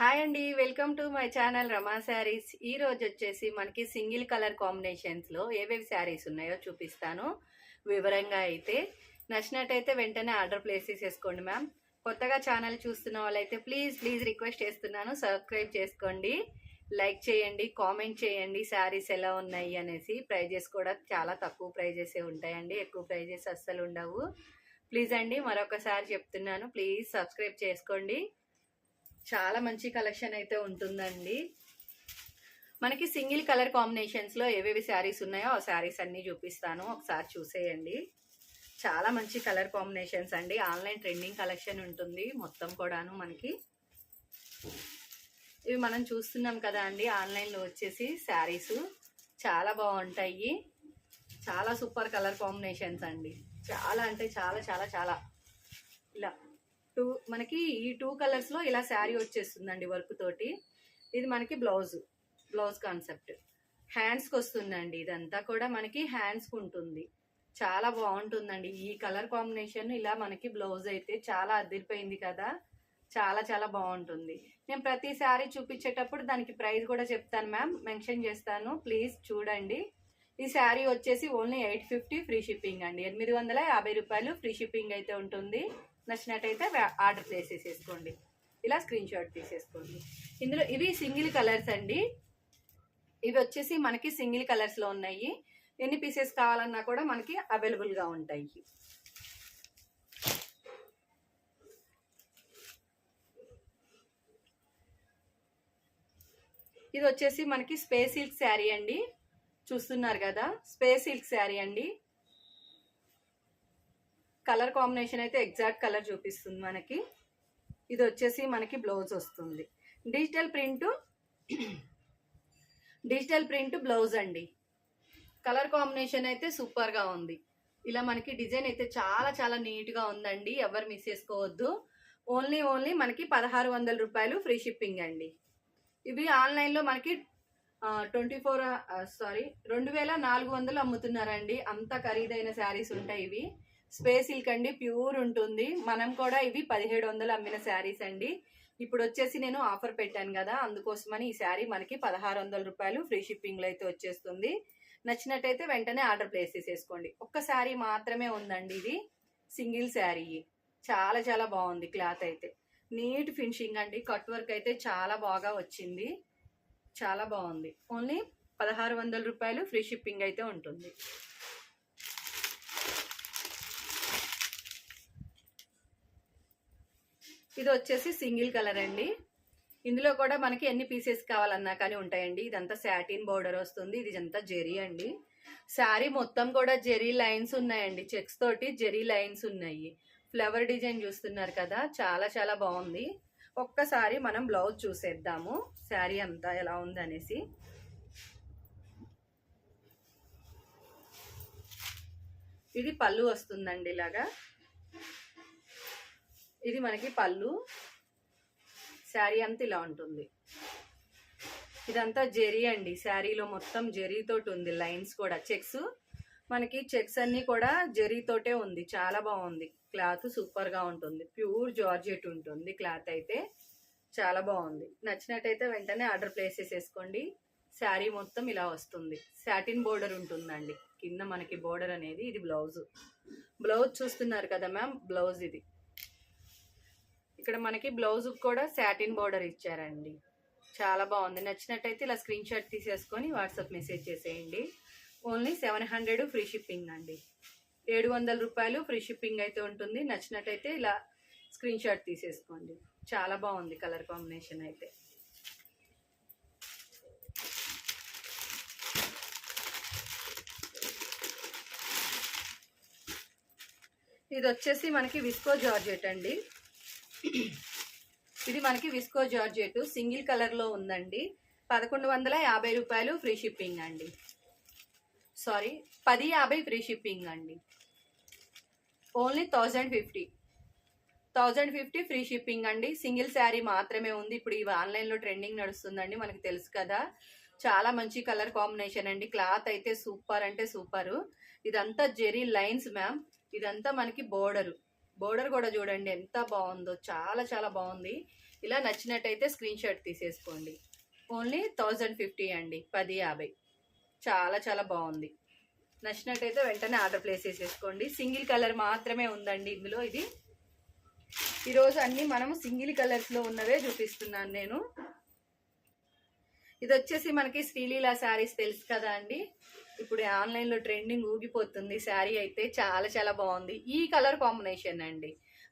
Hi అండి welcome to my channel Rama Sarees. ఈ రోజు వచ్చేసి మనకి సింగిల్ కలర్ కాంబినేషన్స్లో ఏవేవి శారీస్ ఉన్నాయో చూపిస్తాను. వివరంగా అయితే నచ్చినట్టయితే వెంటనే ఆర్డర్ ప్లేస్ చేసేసుకోండి మ్యామ్. కొత్తగా ఛానల్ చూస్తున్న వాళ్ళైతే ప్లీజ్ ప్లీజ్ రిక్వెస్ట్ చేస్తున్నాను. సబ్స్క్రైబ్ చేసుకోండి. లైక్ చేయండి కామెంట్ చేయండి. శారీస్ ఎలా ఉన్నాయి అనేసి ప్రైజెస్ కూడా చాలా తక్కువ ప్రైజెసే ఉంటాయండి ఎక్కువ ప్రైజెస్ అస్సలు ఉండవు. ప్లీజ్ అండి మరొకసారి చెప్తున్నాను. ప్లీజ్ సబ్స్క్రైబ్ చేసుకోండి. చాలా మంచి కలెక్షన్ అయితే ఉంటుందండి. మనకి సింగిల్ కలర్ కాంబినేషన్స్లో ఏవేవి శారీస్ ఉన్నాయో ఆ శారీస్ అన్ని చూపిస్తాను. ఒకసారి చూసేయండి. చాలా మంచి కలర్ కాంబినేషన్స్ అండి. ఆన్లైన్ ట్రెండింగ్ కలెక్షన్ ఉంటుంది మొత్తం కూడాను మనకి. ఇవి మనం చూస్తున్నాం కదా అండి ఆన్లైన్లో వచ్చేసి శారీస్. చాలా బాగుంటాయి. చాలా సూపర్ కలర్ కాంబినేషన్స్ అండి. చాలా అంటే చాలా చాలా చాలా. ఇలా టూ మనకి ఈ టూ కలర్స్లో ఇలా శారీ వచ్చేస్తుందండి వర్క్ తోటి. ఇది మనకి బ్లౌజ్ బ్లౌజ్ కాన్సెప్ట్. హ్యాండ్స్కి వస్తుందండి ఇదంతా కూడా మనకి హ్యాండ్స్కి ఉంటుంది. చాలా బాగుంటుందండి. ఈ కలర్ కాంబినేషన్ ఇలా మనకి బ్లౌజ్ అయితే చాలా అదిరిపోయింది కదా. చాలా చాలా బాగుంటుంది. నేను ప్రతి శారీ చూపించేటప్పుడు దానికి ప్రైస్ కూడా చెప్తాను మ్యామ్. మెన్షన్ చేస్తాను. ప్లీజ్ చూడండి. ఈ శారీ వచ్చేసి only eight fifty free shipping అండి. ఎనిమిది వందల యాభై రూపాయలు ఫ్రీ షిప్పింగ్ అయితే ఉంటుంది. నచ్చినట్టయితే ఆర్డర్ ప్లేస్ చేసేసుకోండి ఇలా స్క్రీన్ షాట్ తీసేసుకోండి. ఇందులో ఇవి సింగిల్ కలర్స్ అండి. ఇవి వచ్చేసి మనకి సింగిల్ కలర్స్లో ఉన్నాయి. ఎన్ని పీసెస్ కావాలన్నా కూడా మనకి అవైలబుల్గా ఉంటాయి. ఇది వచ్చేసి మనకి స్పేస్ సిల్క్ శారీ అండి. చూస్తున్నారు కదా స్పేస్ సిల్క్ శారీ అండి. కలర్ కాంబినేషన్ అయితే ఎగ్జాక్ట్ కలర్ చూపిస్తుంది మనకి. ఇది వచ్చేసి మనకి బ్లౌజ్ వస్తుంది. Digital print digital print blouse అండి. కలర్ కాంబినేషన్ అయితే సూపర్గా ఉంది. ఇలా మనకి డిజైన్ అయితే చాలా చాలా నీట్గా ఉందండి. ఎవరు మిస్ చేసుకోవద్దు. ఓన్లీ ఓన్లీ మనకి పదహారు వందల రూపాయలు ఫ్రీ షిప్పింగ్ అండి. ఇవి ఆన్లైన్లో మనకి ట్వంటీ ఫోర్ సారీ రెండు వేల నాలుగు వందలు అమ్ముతున్నారండి. అంత ఖరీదైన శారీస్ ఉంటాయి ఇవి. స్పేస్ సిల్క్ అండి ప్యూర్ ఉంటుంది. మనం కూడా ఇవి పదిహేడు వందలు అమ్మిన శారీస్ అండి. ఇప్పుడు వచ్చేసి నేను ఆఫర్ పెట్టాను కదా అందుకోసమని ఈ శారీ మనకి పదహారు వందల రూపాయలు ఫ్రీ షిప్పింగ్లో అయితే వచ్చేస్తుంది. నచ్చినట్టయితే వెంటనే ఆర్డర్ ప్లేస్ చేసేసుకోండి. ఒక్క శారీ మాత్రమే ఉందండి ఇది సింగిల్ శారీ. చాలా చాలా బాగుంది క్లాత్ అయితే. నీట్ ఫినిషింగ్ అండి కట్ వర్క్ అయితే చాలా బాగా వచ్చింది. చాలా బాగుంది. ఓన్లీ పదహారు వందల రూపాయలు ఫ్రీ షిప్పింగ్ అయితే ఉంటుంది. ఇది వచ్చేసి సింగిల్ కలర్ అండి. ఇందులో కూడా మనకి ఎన్ని పీసెస్ కావాలన్నా కానీ ఉంటాయండి. ఇదంతా శాటిన్ బోర్డర్ వస్తుంది. ఇది అంతా జెరీ అండి. శారీ మొత్తం కూడా జెరీ లైన్స్ ఉన్నాయండి. చెక్స్ తోటి జెరీ లైన్స్ ఉన్నాయి. ఫ్లవర్ డిజైన్ చూస్తున్నారు కదా. చాలా చాలా బాగుంది. ఒక్కసారి మనం బ్లౌజ్ చూసేద్దాము. శారీ అంతా ఎలా ఉంది అనేసి ఇది పళ్ళు వస్తుందండి ఇలాగా. ఇది మనకి పళ్ళు. శారీ అంతా ఇలా ఉంటుంది. ఇదంతా జెరీ అండి. శారీలో మొత్తం జెరీతోటి ఉంది. లైన్స్ కూడా చెక్స్. మనకి చెక్స్ అన్నీ కూడా జెరీతోటే ఉంది. చాలా బాగుంది. క్లాత్ సూపర్గా ఉంటుంది. ప్యూర్ జార్జెట్ ఉంటుంది. క్లాత్ అయితే చాలా బాగుంది. నచ్చినట్టయితే వెంటనే ఆర్డర్ ప్లేస్ చేసేసుకోండి. శారీ మొత్తం ఇలా వస్తుంది. సాటిన్ బోర్డర్ ఉంటుందండి. కింద మనకి బోర్డర్ అనేది ఇది బ్లౌజ్. బ్లౌజ్ చూస్తున్నారు కదా మ్యామ్? బ్లౌజ్ ఇది. ఇక్కడ మనకి బ్లౌజ్ కూడా సాటిన్ బోర్డర్ ఇచ్చారండి. చాలా బాగుంది. నచ్చినట్టయితే ఇలా స్క్రీన్ షాట్ తీసేసుకొని వాట్సాప్ మెసేజ్ చేసేయండి. Only seven hundred free shipping అండి. ఏడు వందల రూపాయలు ఫ్రీ షిప్పింగ్ అయితే ఉంటుంది. నచ్చినట్టయితే ఇలా స్క్రీన్ షాట్ తీసేసుకోండి. చాలా బాగుంది కలర్ కాంబినేషన్ అయితే. ఇది వచ్చేసి మనకి విస్కో జార్జెట్ అండి. ఇది మనకి విస్కో జార్జెట్ సింగిల్ కలర్లో ఉందండి. పదకొండు వందల యాభై రూపాయలు ఫ్రీ షిప్పింగ్ అండి. సారీ పది యాభై ఫ్రీ షిప్పింగ్ అండి. Only thousand fifty thousand fifty free shipping అండి. సింగిల్ శారీ మాత్రమే ఉంది. ఇప్పుడు ఇవి ఆన్లైన్లో ట్రెండింగ్ నడుస్తుందండి. మనకు తెలుసు కదా. చాలా మంచి కలర్ కాంబినేషన్ అండి. క్లాత్ అయితే సూపర్ అంటే సూపర్. ఇదంతా జెరీ లైన్స్ మ్యామ్ ఇదంతా మనకి బోర్డరు. బోర్డర్ కూడా చూడండి ఎంత బాగుందో చాలా చాలా బాగుంది. ఇలా నచ్చినట్టయితే స్క్రీన్ షాట్ తీసేసుకోండి. ఓన్లీ థౌజండ్ ఫిఫ్టీ అండి పది యాభై. చాలా చాలా బాగుంది. నచ్చినట్టయితే వెంటనే ఆర్డర్ ప్లేస్ చేసేసుకోండి. సింగిల్ కలర్ మాత్రమే ఉందండి ఇందులో ఇది. ఈరోజు అన్నీ మనము సింగిల్ కలర్స్లో ఉన్నవే చూపిస్తున్నాను నేను. ఇది వచ్చేసి మనకి శ్రీలీలా శారీస్ తెలుసు కదా అండి. ఇప్పుడు ఆన్లైన్లో ట్రెండింగ్ ఊగిపోతుంది. శారీ అయితే చాలా చాలా బాగుంది. ఈ కలర్ కాంబినేషన్ అండి.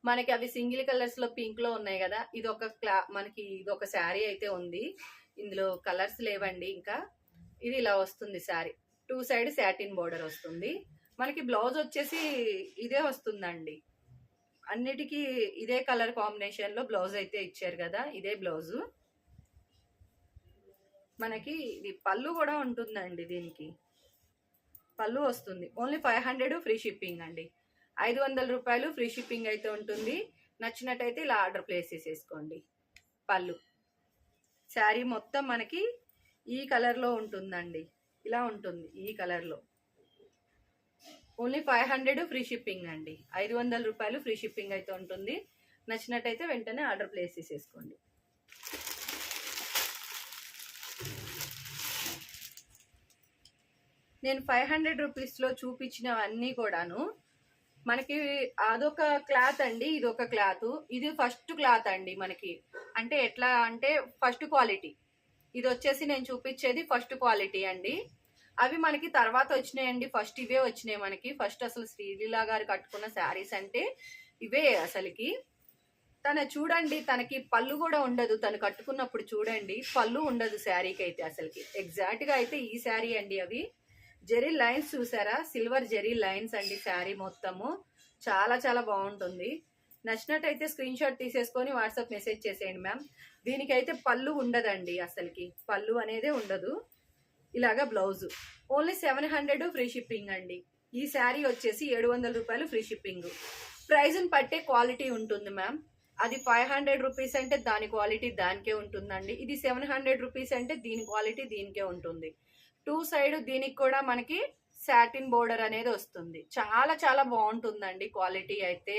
మనకి అవి సింగిల్ కలర్స్లో పింక్లో ఉన్నాయి కదా ఇది ఒక క్లా మనకి ఇది ఒక శారీ అయితే ఉంది. ఇందులో కలర్స్ లేవండి ఇంకా. ఇది ఇలా వస్తుంది sari. Two side satin border వస్తుంది. మనకి బ్లౌజ్ వచ్చేసి ఇదే వస్తుందండి. అన్నిటికీ ఇదే కలర్ కాంబినేషన్లో బ్లౌజ్ అయితే ఇచ్చారు కదా ఇదే బ్లౌజు. మనకి ఇది పళ్ళు కూడా ఉంటుందండి దీనికి. పళ్ళు వస్తుంది. Only five hundred free shipping అండి. ఐదు వందల రూపాయలు ఫ్రీ షిప్పింగ్ అయితే ఉంటుంది. నచ్చినట్టయితే ఇలా ఆర్డర్ ప్లేస్ చేసేసుకోండి. పళ్ళు. శారీ మొత్తం మనకి ఈ కలర్లో ఉంటుందండి. ఇలా ఉంటుంది ఈ కలర్లో. Only five hundred free shipping అండి. ఐదు వందల రూపాయలు ఫ్రీ షిప్పింగ్ అయితే ఉంటుంది. నచ్చినట్టయితే వెంటనే ఆర్డర్ ప్లేస్ చేసేసుకోండి. నేను ఫైవ్ హండ్రెడ్ రూపీస్లో చూపించినవన్నీ కూడాను. మనకి అదొక క్లాత్ అండి ఇది ఒక క్లాత్. ఇది ఫస్ట్ క్లాత్ అండి మనకి. అంటే ఎట్లా అంటే ఫస్ట్ క్వాలిటీ. ఇది వచ్చేసి నేను చూపించేది ఫస్ట్ క్వాలిటీ అండి. అవి మనకి తర్వాత వచ్చినాయండి ఫస్ట్ ఇవే వచ్చినాయి మనకి. ఫస్ట్ అసలు శ్రీలీలా గారు కట్టుకున్న శారీస్ అంటే ఇవే అసలుకి. తన చూడండి తనకి పళ్ళు కూడా ఉండదు. తను కట్టుకున్నప్పుడు చూడండి పళ్ళు ఉండదు శారీకి అయితే అసలుకి. ఎగ్జాక్ట్గా అయితే ఈ శారీ అండి అవి. జెరీ లైన్స్ చూసారా? సిల్వర్ జెరీ లైన్స్ అండి శారీ మొత్తము. చాలా చాలా బాగుంటుంది. నచ్చినట్టయితే స్క్రీన్ షాట్ తీసేసుకొని వాట్సాప్ మెసేజ్ చేసేయండి మ్యామ్. దీనికైతే పళ్ళు ఉండదండి అసలుకి. పళ్ళు అనేదే ఉండదు. ఇలాగా blouse. Only seven hundred free shipping అండి. ఈ శారీ వచ్చేసి ఏడు వందల రూపాయలు ఫ్రీ షిప్పింగ్. ప్రైజ్ని పట్టే క్వాలిటీ ఉంటుంది మ్యామ్. అది ఫైవ్ హండ్రెడ్ రూపీస్ అంటే దాని క్వాలిటీ దానికే ఉంటుందండి. ఇది సెవెన్ హండ్రెడ్ రూపీస్ అంటే దీని క్వాలిటీ దీనికే ఉంటుంది. టూ సైడ్ దీనికి కూడా మనకి సాటిన్ బోర్డర్ అనేది వస్తుంది. చాలా చాలా బాగుంటుందండి క్వాలిటీ అయితే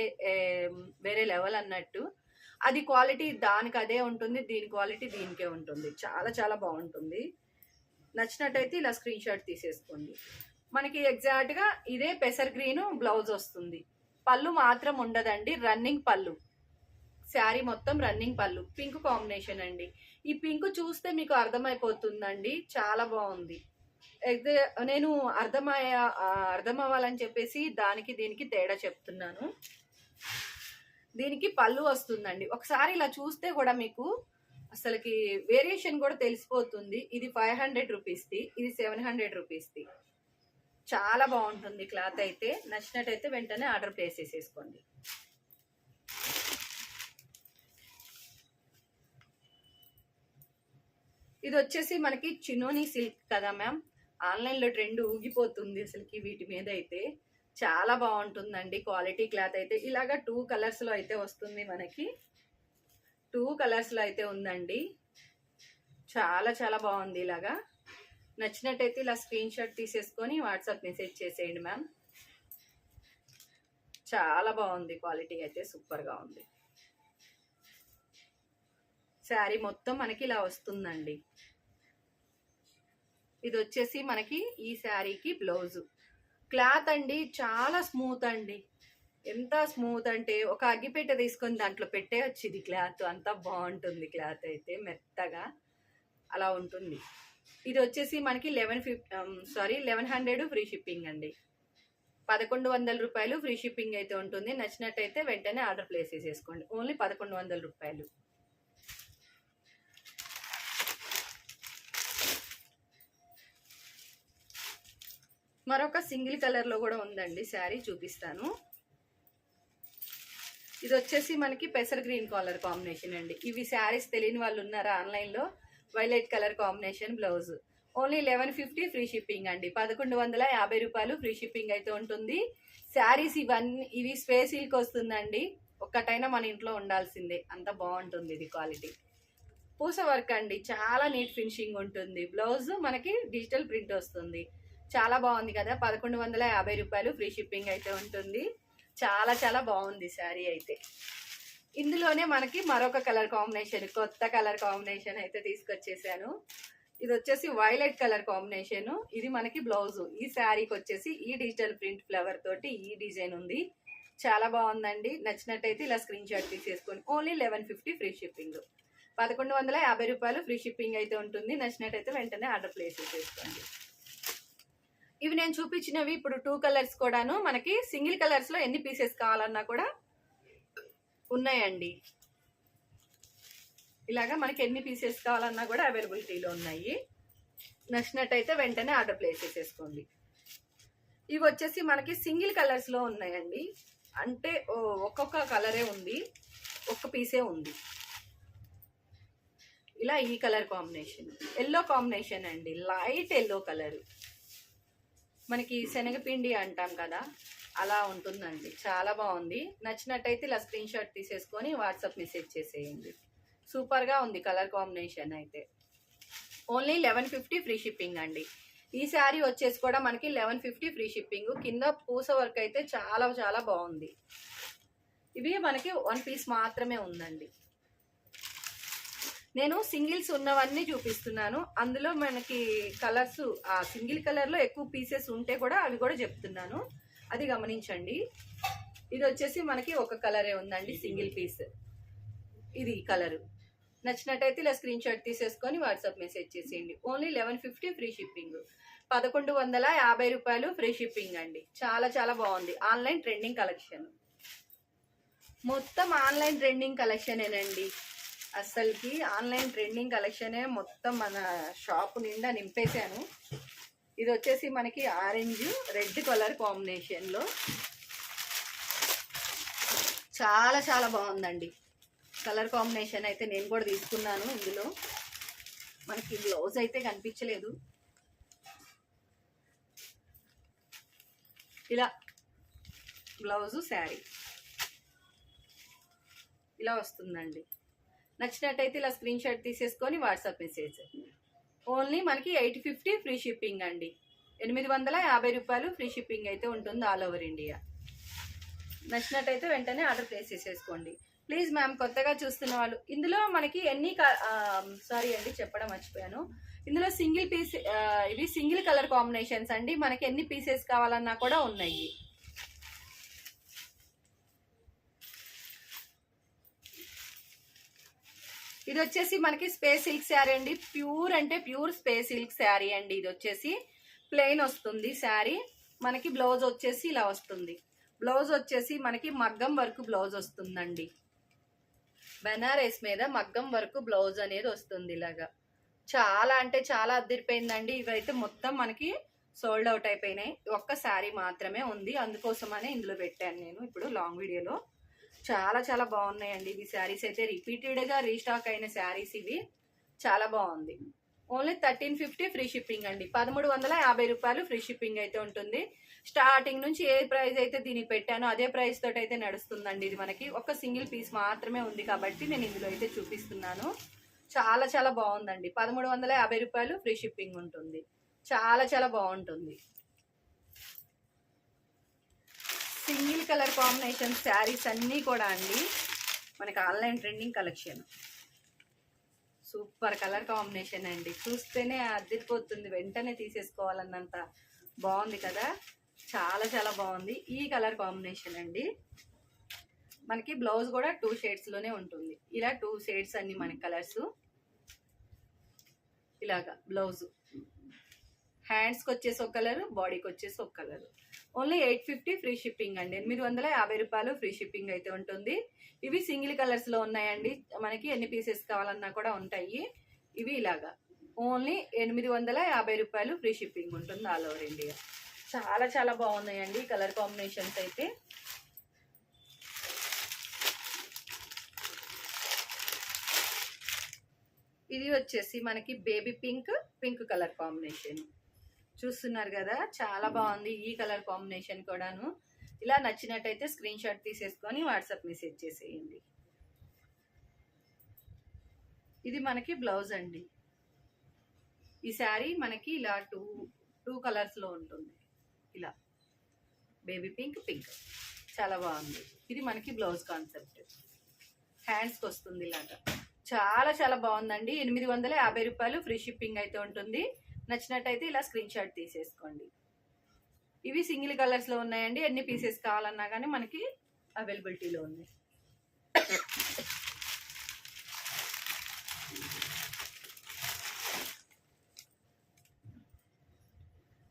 వేరే లెవెల్ అన్నట్టు. అది క్వాలిటీ దానికి అదే ఉంటుంది దీని క్వాలిటీ దీనికే ఉంటుంది. చాలా చాలా బాగుంటుంది. నచ్చినట్టయితే ఇలా స్క్రీన్ షాట్ తీసేసుకోండి. మనకి ఎగ్జాక్ట్గా ఇదే పెసర్ గ్రీన్ బ్లౌజ్ వస్తుంది. పళ్ళు మాత్రం ఉండదండి రన్నింగ్ పళ్ళు. శారీ మొత్తం రన్నింగ్ పళ్ళు. పింక్ కాంబినేషన్ అండి. ఈ పింక్ చూస్తే మీకు అర్థమైపోతుందండి. చాలా బాగుంది. అయితే నేను అర్థమయ్య అర్థమవ్వాలని అర్థం అవ్వాలని చెప్పేసి దానికి దీనికి తేడా చెప్తున్నాను. దీనికి పళ్ళు వస్తుందండి. ఒకసారి ఇలా చూస్తే కూడా మీకు అసలుకి వేరియేషన్ కూడా తెలిసిపోతుంది. ఇది ఫైవ్ హండ్రెడ్ రూపీస్ది ఇది సెవెన్ హండ్రెడ్ రూపీస్ది చాలా బాగుంటుంది క్లాత్ అయితే. నచ్చినట్టయితే వెంటనే ఆర్డర్ ప్లేస్ చేసేసుకోండి. ఇది వచ్చేసి మనకి చినోని సిల్క్ కదా మ్యామ్? ఆన్లైన్లో ట్రెండ్ ఊగిపోతుంది అసలుకి వీటి మీద అయితే. చాలా బాగుంటుందండి. క్వాలిటీ క్లాత్ అయితే. ఇలాగా టూ కలర్స్లో అయితే వస్తుంది మనకి. టూ కలర్స్లో అయితే ఉందండి. చాలా చాలా బాగుంది ఇలాగా. నచ్చినట్టయితే ఇలా స్క్రీన్ షాట్ తీసేసుకొని వాట్సాప్ మెసేజ్ చేసేయండి మ్యామ్. చాలా బాగుంది. క్వాలిటీ అయితే సూపర్గా ఉంది. శారీ మొత్తం మనకి ఇలా వస్తుందండి. ఇది వచ్చేసి మనకి ఈ శారీకి బ్లౌజు క్లాత్ అండి చాలా స్మూత్ అండి. ఎంత స్మూత్ అంటే ఒక అగ్గిపెట్టె తీసుకొని దాంట్లో పెట్టేయచ్చు ఇది క్లాత్ అంతా బాగుంటుంది క్లాత్ అయితే మెత్తగా. అలా ఉంటుంది. ఇది వచ్చేసి మనకి eleven fif sorry eleven hundred free shipping అండి. పదకొండు వందల రూపాయలు ఫ్రీ షిప్పింగ్ అయితే ఉంటుంది. నచ్చినట్టయితే వెంటనే ఆర్డర్ ప్లేస్ చేసేసుకోండి. ఓన్లీ పదకొండు వందల రూపాయలు. మరొక సింగిల్ కలర్లో కూడా ఉందండి శారీ చూపిస్తాను. ఇది వచ్చేసి మనకి పెసర్ గ్రీన్ కలర్ కాంబినేషన్ అండి. ఇవి శారీస్ తెలియని వాళ్ళు ఉన్నారా ఆన్లైన్లో violet colour combination blouse. Only eleven fifty free shipping అండి. పదకొండు వందల యాభై రూపాయలు ఫ్రీ షిప్పింగ్ అయితే ఉంటుంది. శారీస్ ఇవన్నీ ఇవి స్పేస్ సిల్క్ వస్తుందండి. ఒక్కటైనా మన ఇంట్లో ఉండాల్సిందే. అంత బాగుంటుంది ఇది క్వాలిటీ. పూస వర్క్ అండి. చాలా నీట్ ఫినిషింగ్ ఉంటుంది. బ్లౌజ్ మనకి డిజిటల్ ప్రింట్ వస్తుంది. చాలా బాగుంది కదా. పదకొండు వందల యాభై రూపాయలు ఫ్రీ షిప్పింగ్ అయితే ఉంటుంది. చాలా చాలా బాగుంది శారీ అయితే. ఇందులోనే మనకి మరొక కలర్ కాంబినేషన్ కొత్త కలర్ కాంబినేషన్ అయితే తీసుకొచ్చేసాను. ఇది వచ్చేసి వైలెట్ కలర్ కాంబినేషన్. ఇది మనకి బ్లౌజ్. ఈ శారీకి వచ్చేసి ఈ డిజిటల్ ప్రింట్ ఫ్లవర్ తోటి ఈ డిజైన్ ఉంది. చాలా బాగుందండి. నచ్చినట్టయితే ఇలా స్క్రీన్ షాట్ తీసేసుకోండి only eleven fifty free shipping. పదకొండు వందల యాభై రూపాయలు ఫ్రీ షిప్పింగ్ అయితే ఉంటుంది. నచ్చినట్టయితే వెంటనే ఆర్డర్ ప్లేస్ చేసుకోండి ఇవి నేను చూపించినవి ఇప్పుడు టూ కలర్స్ కూడాను. మనకి సింగిల్ కలర్స్లో ఎన్ని పీసెస్ కావాలన్నా కూడా ఉన్నాయండి. ఇలాగా మనకి ఎన్ని పీసెస్ కావాలన్నా కూడా అవైలబిలిటీలో ఉన్నాయి. నచ్చినట్టయితే వెంటనే ఆర్డర్ ప్లేస్ చేసేసుకోండి. ఇవి వచ్చేసి మనకి సింగిల్ కలర్స్లో ఉన్నాయండి. అంటే ఒక్కొక్క కలరే ఉంది. ఒక్క పీసే ఉంది. ఇలా ఈ కలర్ కాంబినేషన్ ఎల్లో కాంబినేషన్ అండి. లైట్ ఎల్లో కలర్ మనకి శనగపిండి అంటాం కదా అలా ఉంటుందండి. చాలా బాగుంది. నచ్చినట్టయితే ఇలా స్క్రీన్ షాట్ తీసేసుకొని వాట్సాప్ మెసేజ్ చేసేయండి. సూపర్గా ఉంది కలర్ కాంబినేషన్ అయితే. Only eleven fifty free shipping అండి. ఈ శారీ వచ్చేసి కూడా మనకి లెవెన్ ఫిఫ్టీ ఫ్రీ షిప్పింగ్ కింద పూస వర్క్ అయితే చాలా చాలా బాగుంది. ఇవి మనకి వన్ పీస్ మాత్రమే ఉందండి. నేను సింగిల్స్ ఉన్నవన్నీ చూపిస్తున్నాను. అందులో మనకి కలర్స్ ఆ సింగిల్ కలర్లో ఎక్కువ పీసెస్ ఉంటే కూడా అవి కూడా చెప్తున్నాను. అది గమనించండి. ఇది వచ్చేసి మనకి ఒక కలరే ఉందండి సింగిల్ పీస్. ఇది కలరు. నచ్చినట్టయితే ఇలా స్క్రీన్ షాట్ తీసేసుకొని వాట్సాప్ మెసేజ్ చేసేయండి. Only eleven fifty free shipping. పదకొండు వందల యాభై రూపాయలు ఫ్రీ షిప్పింగ్ అండి. చాలా చాలా బాగుంది. Online trending collection. మొత్తం ఆన్లైన్ ట్రెండింగ్ కలెక్షనేనండి. అసలుకి ఆన్లైన్ ట్రెండింగ్ కలెక్షనే మొత్తం మన షాప్ నిండా నింపేశాను. ఇది వచ్చేసి మనకి ఆరెంజ్ రెడ్ కలర్ కాంబినేషన్లో. చాలా చాలా బాగుందండి. కలర్ కాంబినేషన్ అయితే నేను కూడా తీసుకున్నాను ఇందులో. మనకి బ్లౌజ్ అయితే కనిపించలేదు. ఇలా బ్లౌజు శారీ. ఇలా వస్తుందండి. నచ్చినట్టయితే ఇలా స్క్రీన్ షాట్ తీసేసుకొని వాట్సాప్ మెసేజ్ ఓన్లీ మనకి ఎయిట్ ఫిఫ్టీ ఫ్రీ షిప్పింగ్ అండి. ఎనిమిది వందల యాభై రూపాయలు ఫ్రీ షిప్పింగ్ అయితే ఉంటుంది ఆల్ ఓవర్ ఇండియా. నచ్చినట్టయితే వెంటనే ఆర్డర్ ప్లేస్ చేసేసుకోండి. ప్లీజ్ మ్యామ్ కొత్తగా చూస్తున్న వాళ్ళు ఇందులో మనకి ఎన్ని సారీ అండి చెప్పడం మర్చిపోయాను. ఇందులో సింగిల్ పీస్ ఇవి సింగిల్ కలర్ కాంబినేషన్స్ అండి. మనకి ఎన్ని పీసెస్ కావాలన్నా కూడా ఉన్నాయి. ఇది వచ్చేసి మనకి స్పేస్ సిల్క్ శారీ అండి. ప్యూర్ అంటే ప్యూర్ స్పేస్ సిల్క్ శారీ అండి ఇది వచ్చేసి ప్లెయిన్ వస్తుంది శారీ. మనకి బ్లౌజ్ వచ్చేసి ఇలా వస్తుంది. బ్లౌజ్ వచ్చేసి మనకి మగ్గం వర్క్ బ్లౌజ్ వస్తుందండి. బెనారస్ మీద మగ్గం వర్క్ బ్లౌజ్ అనేది వస్తుంది ఇలాగా. చాలా అంటే చాలా అద్దరిపోయిందండి. ఇవైతే మొత్తం మనకి సోల్డ్ అవుట్ అయిపోయినాయి. ఒక్క శారీ మాత్రమే ఉంది. అందుకోసమనే ఇందులో పెట్టాను నేను ఇప్పుడు లాంగ్ వీడియోలో. చాలా చాలా బాగున్నాయండి ఇవి శారీస్. అయితే రిపీటెడ్గా రీస్టాక్ అయిన శారీస్ ఇవి. చాలా బాగుంది. Only thirteen fifty free shipping అండి. పదమూడు వందల యాభై రూపాయలు ఫ్రీ షిప్పింగ్ అయితే ఉంటుంది. స్టార్టింగ్ నుంచి ఏ ప్రైస్ అయితే దీనికి పెట్టానో అదే ప్రైస్ తోటి అయితే నడుస్తుందండి ఇది మనకి. ఒక సింగిల్ పీస్ మాత్రమే ఉంది కాబట్టి నేను ఇందులో అయితే చూపిస్తున్నాను. చాలా చాలా బాగుందండి. పదమూడు వందల యాభై రూపాయలు ఫ్రీ షిప్పింగ్ ఉంటుంది. చాలా చాలా బాగుంటుంది. సింగిల్ కలర్ కాంబినేషన్ శారీస్ అన్నీ కూడా అండి. మనకి online trending collection. Super colour combination అండి. చూస్తేనే అద్దెపోతుంది వెంటనే తీసేసుకోవాలన్నంత బాగుంది కదా. చాలా చాలా బాగుంది. ఈ కలర్ కాంబినేషన్ అండి. మనకి బ్లౌజ్ కూడా టూ షేడ్స్లోనే ఉంటుంది. ఇలా టూ షేడ్స్ అన్ని మనకి కలర్స్. ఇలాగా బ్లౌజ్. హ్యాండ్స్కి వచ్చేసి ఒక కలర్ బాడీకి వచ్చేసి ఒక colour. Only eight fifty free shipping అండి. ఎనిమిది వందల యాభై రూపాయలు ఫ్రీ షిప్పింగ్ అయితే ఉంటుంది. ఇవి సింగిల్ కలర్స్లో ఉన్నాయండి. మనకి ఎన్ని పీసెస్ కావాలన్నా కూడా ఉంటాయి. ఇవి ఇలాగా. ఓన్లీ ఎనిమిది వందల యాభై రూపాయలు ఫ్రీ షిప్పింగ్ ఉంటుంది ఆల్ ఓవర్ ఇండియా. చాలా చాలా బాగున్నాయండి కలర్ కాంబినేషన్స్ అయితే. ఇది వచ్చేసి మనకి baby pink pink colour combination. చూస్తున్నారు కదా? చాలా బాగుంది ఈ కలర్ కాంబినేషన్ కూడాను. ఇలా నచ్చినట్టయితే స్క్రీన్ షాట్ తీసేసుకొని వాట్సాప్ మెసేజ్ చేసేయండి. ఇది మనకి బ్లౌజ్ అండి. ఈ శారీ మనకి ఇలా టూ టూ కలర్స్లో ఉంటుంది. ఇలా. Baby pink pink. చాలా బాగుంది. ఇది మనకి బ్లౌజ్ కాన్సెప్ట్. హ్యాండ్స్కి వస్తుంది ఇలాగా. చాలా చాలా బాగుందండి. ఎనిమిది వందల యాభై రూపాయలు ఫ్రీ షిప్పింగ్ అయితే ఉంటుంది. నచ్చినట్టయితే ఇలా స్క్రీన్ షాట్ తీసేసుకోండి. ఇవి సింగిల్ కలర్స్లో ఉన్నాయండి. ఎన్ని పీసెస్ కావాలన్నా కానీ మనకి అవైలబిలిటీలో ఉన్నాయి.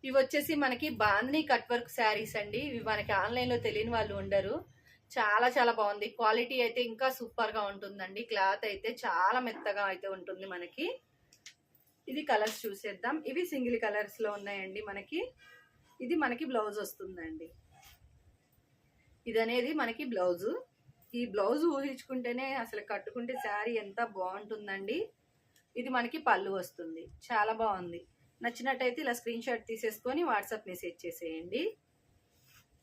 ఇవి వచ్చేసి మనకి బాందిని కట్ వర్క్ శారీస్ అండి. ఇవి మనకి ఆన్లైన్లో తెలియని వాళ్ళు ఉండరు. చాలా చాలా బాగుంది. క్వాలిటీ అయితే ఇంకా సూపర్గా ఉంటుందండి. క్లాత్ అయితే చాలా మెత్తగా అయితే ఉంటుంది మనకి. ఇది కలర్స్ చూసేద్దాం. ఇవి సింగిల్ కలర్స్లో ఉన్నాయండి మనకి. ఇది మనకి బ్లౌజ్ వస్తుందండి. ఇది అనేది మనకి బ్లౌజు. ఈ బ్లౌజ్ ఊహించుకుంటేనే అసలు కట్టుకుంటే శారీ ఎంత బాగుంటుందండి. ఇది మనకి పళ్ళు వస్తుంది. చాలా బాగుంది. నచ్చినట్టయితే ఇలా స్క్రీన్ షాట్ తీసేసుకొని వాట్సాప్ మెసేజ్ చేసేయండి.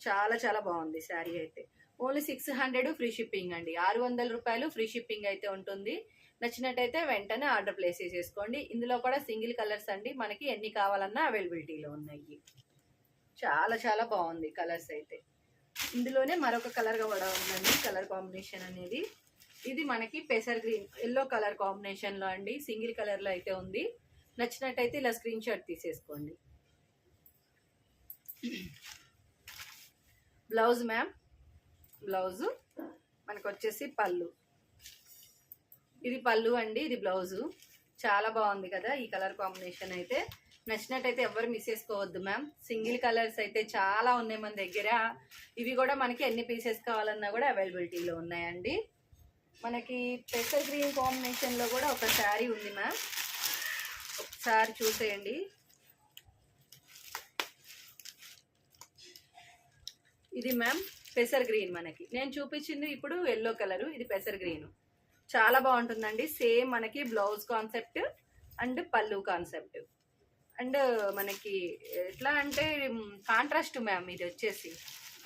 చాలా చాలా బాగుంది శారీ అయితే. Only six hundred free shipping అండి. ఆరు వందల రూపాయలు ఫ్రీ షిప్పింగ్ అయితే ఉంటుంది. నచ్చినట్టయితే వెంటనే ఆర్డర్ ప్లేస్ చేసేసుకోండి. ఇందులో కూడా సింగిల్ కలర్స్ అండి. మనకి ఎన్ని కావాలన్నా అవైలబిలిటీలో ఉన్నాయి. చాలా చాలా బాగుంది కలర్స్ అయితే. ఇందులోనే మరొక కలర్ కూడా ఉందండి. కలర్ కాంబినేషన్ అనేది. ఇది మనకి పెసర్ గ్రీన్ ఎల్లో కలర్ కాంబినేషన్లో అండి. సింగిల్ కలర్లో అయితే ఉంది. నచ్చినట్టయితే ఇలా స్క్రీన్ షాట్ తీసేసుకోండి. Blouse ma'am. బ్లౌజు మనకు వచ్చేసి పళ్ళు. ఇది పళ్ళు అండి ఇది బ్లౌజు. చాలా బాగుంది కదా ఈ కలర్ కాంబినేషన్ అయితే. నచ్చినట్టయితే ఎవరు మిస్ చేసుకోవద్దు మ్యామ్. సింగిల్ కలర్స్ అయితే చాలా ఉన్నాయి మన దగ్గర. ఇవి కూడా మనకి ఎన్ని పీసెస్ కావాలన్నా కూడా అవైలబిలిటీలో ఉన్నాయండి. మనకి పెసర్ గ్రీన్ కాంబినేషన్లో కూడా ఒక శారీ ఉంది మ్యామ్. ఒకసారి చూసేయండి. ఇది మ్యామ్ పెసర్ గ్రీన్ మనకి. నేను చూపించింది ఇప్పుడు ఎల్లో కలర్ ఇది పెసర్ గ్రీన్. చాలా బాగుంటుందండి. సేమ్ మనకి blouse concept and pallu concept. And మనకి ఎట్లా అంటే కాంట్రాస్ట్ మ్యామ్ ఇది వచ్చేసి.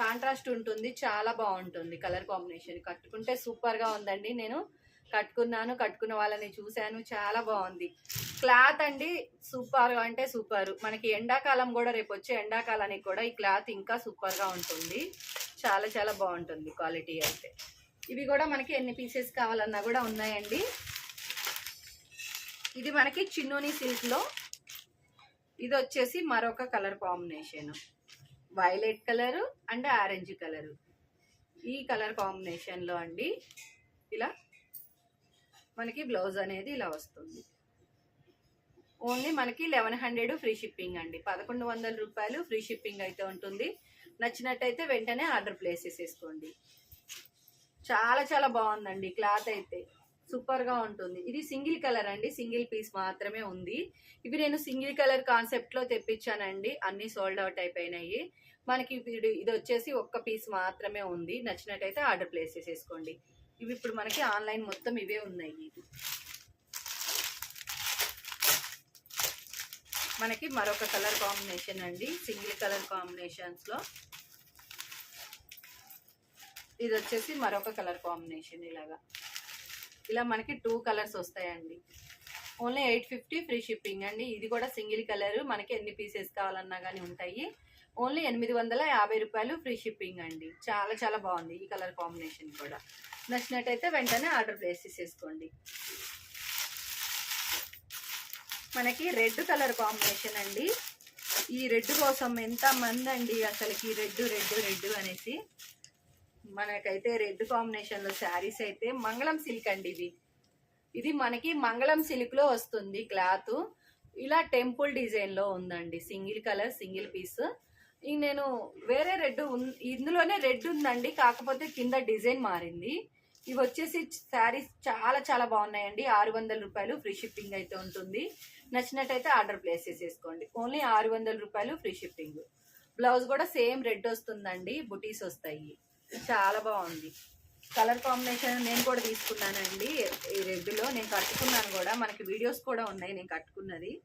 కాంట్రాస్ట్ ఉంటుంది చాలా బాగుంటుంది కలర్ కాంబినేషన్. కట్టుకుంటే సూపర్గా ఉందండి. నేను కట్టుకున్నాను కట్టుకున్న వాళ్ళని చూశాను చాలా బాగుంది. క్లాత్ అండి సూపర్ అంటే సూపర్. మనకి ఎండాకాలం కూడా రేపు వచ్చే ఎండాకాలానికి కూడా ఈ క్లాత్ ఇంకా సూపర్గా ఉంటుంది. చాలా చాలా బాగుంటుంది క్వాలిటీ అయితే. ఇవి కూడా మనకి ఎన్ని పీసెస్ కావాలన్నా కూడా ఉన్నాయండి. ఇది మనకి చిన్నోని సిల్క్లో ఇది వచ్చేసి మరొక colour combination violet colour and orange colour ఈ కలర్ కాంబినేషన్లో అండి ఇలా మనకి బ్లౌజ్ అనేది ఇలా వస్తుంది. ఓన్లీ మనకి లెవెన్ హండ్రెడ్ ఫ్రీ షిప్పింగ్ అండి. పదకొండు వందల రూపాయలు ఫ్రీ షిప్పింగ్ అయితే ఉంటుంది. నచ్చినట్టయితే వెంటనే ఆర్డర్ ప్లేస్ చేసేసుకోండి చాలా చాలా బాగుందండి క్లాత్ అయితే. సూపర్గా ఉంటుంది. ఇది సింగిల్ కలర్ అండి. సింగిల్ పీస్ మాత్రమే ఉంది. ఇవి నేను సింగిల్ కలర్ కాన్సెప్ట్లో తెప్పించానండి. అన్ని సోల్డ్ అవుట్ అయిపోయినాయి. మనకి ఇది ఇది వచ్చేసి ఒక్క పీస్ మాత్రమే ఉంది. నచ్చినట్టయితే ఆర్డర్ ప్లేస్ చేసేసుకోండి. ఇవి ఇప్పుడు మనకి ఆన్లైన్ మొత్తం ఇవే ఉన్నాయి మనకి మరొక కలర్ కాంబినేషన్ అండి. సింగిల్ కలర్ కాంబినేషన్స్లో ఇది వచ్చేసి మరొక కలర్ కాంబినేషన్ ఇలాగా. ఇలా మనకి టూ కలర్స్ వస్తాయండి. Only eight fifty free shipping అండి. ఇది కూడా సింగిల్ కలర్. మనకి ఎన్ని పీసెస్ కావాలన్నా కానీ ఉంటాయి. ఓన్లీ ఎనిమిది వందల యాభై రూపాయలు ఫ్రీ షిప్పింగ్ అండి. చాలా చాలా బాగుంది ఈ కలర్ కాంబినేషన్ కూడా. నచ్చినట్టయితే వెంటనే ఆర్డర్ ప్లేస్ చేసేసుకోండి. మనకి రెడ్ కలర్ కాంబినేషన్ అండి. ఈ రెడ్ కోసం ఎంతమంది అండి అసలుకి రెడ్ రెడ్ రెడ్ అనేసి. మనకైతే రెడ్ కాంబినేషన్లో శారీస్ అయితే మంగళం సిల్క్ అండి ఇది. ఇది మనకి మంగళం సిల్క్లో వస్తుంది క్లాత్. ఇలా టెంపుల్ డిజైన్లో ఉందండి. Single colour single piece. ఈ నేను వేరే రెడ్ ఇందులోనే రెడ్ ఉందండి. కాకపోతే కింద డిజైన్ మారింది. ఇవి వచ్చేసి శారీస్ చాలా చాలా బాగున్నాయండి. ఆరు వందల రూపాయలు ఫ్రీ షిప్పింగ్ అయితే ఉంటుంది. నచ్చినట్టయితే ఆర్డర్ ప్లేస్ చేసేసుకోండి. ఓన్లీ ఆరు వందల రూపాయలు ఫ్రీ షిప్పింగ్. బ్లౌజ్ కూడా సేమ్ రెడ్ వస్తుందండి. బుటీస్ వస్తాయి. చాలా బాగుంది. కలర్ కాంబినేషన్ నేను కూడా తీసుకున్నానండి. ఈ రెడ్లో నేను కట్టుకున్నాను కూడా. మనకి వీడియోస్ కూడా ఉన్నాయి నేను కట్టుకున్నది.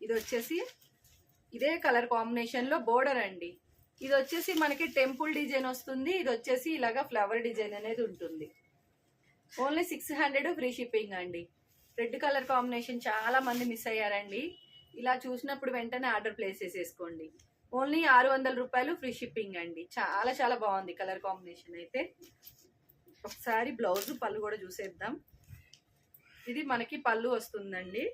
ఇది వచ్చేసి ఇదే కలర్ కాంబినేషన్లో బోర్డర్ అండి. ఇది వచ్చేసి మనకి టెంపుల్ డిజైన్ వస్తుంది. ఇది వచ్చేసి ఇలాగా ఫ్లవర్ డిజైన్ అనేది ఉంటుంది. Only six hundred free shipping అండి. రెడ్ కలర్ కాంబినేషన్ చాలా మంది మిస్ అయ్యారండి. ఇలా చూసినప్పుడు వెంటనే ఆర్డర్ ప్లేస్ చేసేసుకోండి. ఓన్లీ ఆరు వందల రూపాయలు ఫ్రీ షిప్పింగ్ అండి. చాలా చాలా బాగుంది కలర్ కాంబినేషన్ అయితే. ఒకసారి బ్లౌజ్ పళ్ళు కూడా చూసేద్దాం. ఇది మనకి పళ్ళు వస్తుందండి.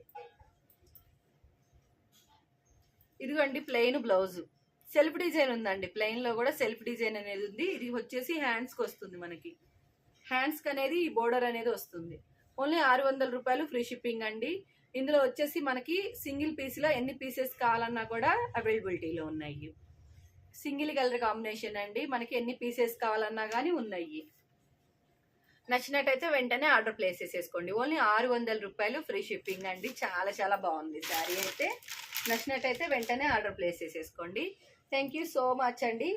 ఇదిగోండి ప్లెయిన్ బ్లౌజ్. సెల్ఫ్ డిజైన్ ఉందండి. ప్లెయిన్లో కూడా సెల్ఫ్ డిజైన్ అనేది ఉంది. ఇది వచ్చేసి హ్యాండ్స్కి వస్తుంది మనకి. హ్యాండ్స్కి అనేది ఈ బోర్డర్ అనేది వస్తుంది. ఓన్లీ ఆరు వందల రూపాయలు ఫ్రీ షిప్పింగ్ అండి. ఇందులో వచ్చేసి మనకి సింగిల్ పీస్లో ఎన్ని పీసెస్ కావాలన్నా కూడా అవైలబిలిటీలో ఉన్నాయి. సింగిల్ కలర్ కాంబినేషన్ అండి. మనకి ఎన్ని పీసెస్ కావాలన్నా కానీ ఉన్నాయి. నచ్చినట్టయితే వెంటనే ఆర్డర్ ప్లేస్ చేసేసుకోండి. ఓన్లీ ఆరు వందల రూపాయలు ఫ్రీ షిప్పింగ్ అండి. చాలా చాలా బాగుంది శారీ అయితే. నచ్చినట్టయితే వెంటనే ఆర్డర్ ప్లేస్ చేసేసుకోండి. థ్యాంక్ యూ సో మచ్ అండి.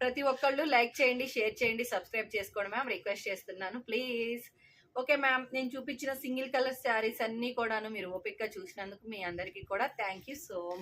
ప్రతి ఒక్కళ్ళు లైక్ చేయండి షేర్ చేయండి సబ్స్క్రైబ్ చేసుకోండి. మ్యామ్ రిక్వెస్ట్ చేస్తున్నాను. ప్లీజ్. ఓకే మ్యామ్ నేను చూపించిన సింగిల్ కలర్ శారీస్ అన్నీ కూడాను మీరు ఓపిక్గా చూసినందుకు మీ అందరికీ కూడా థ్యాంక్ యూ సో మచ్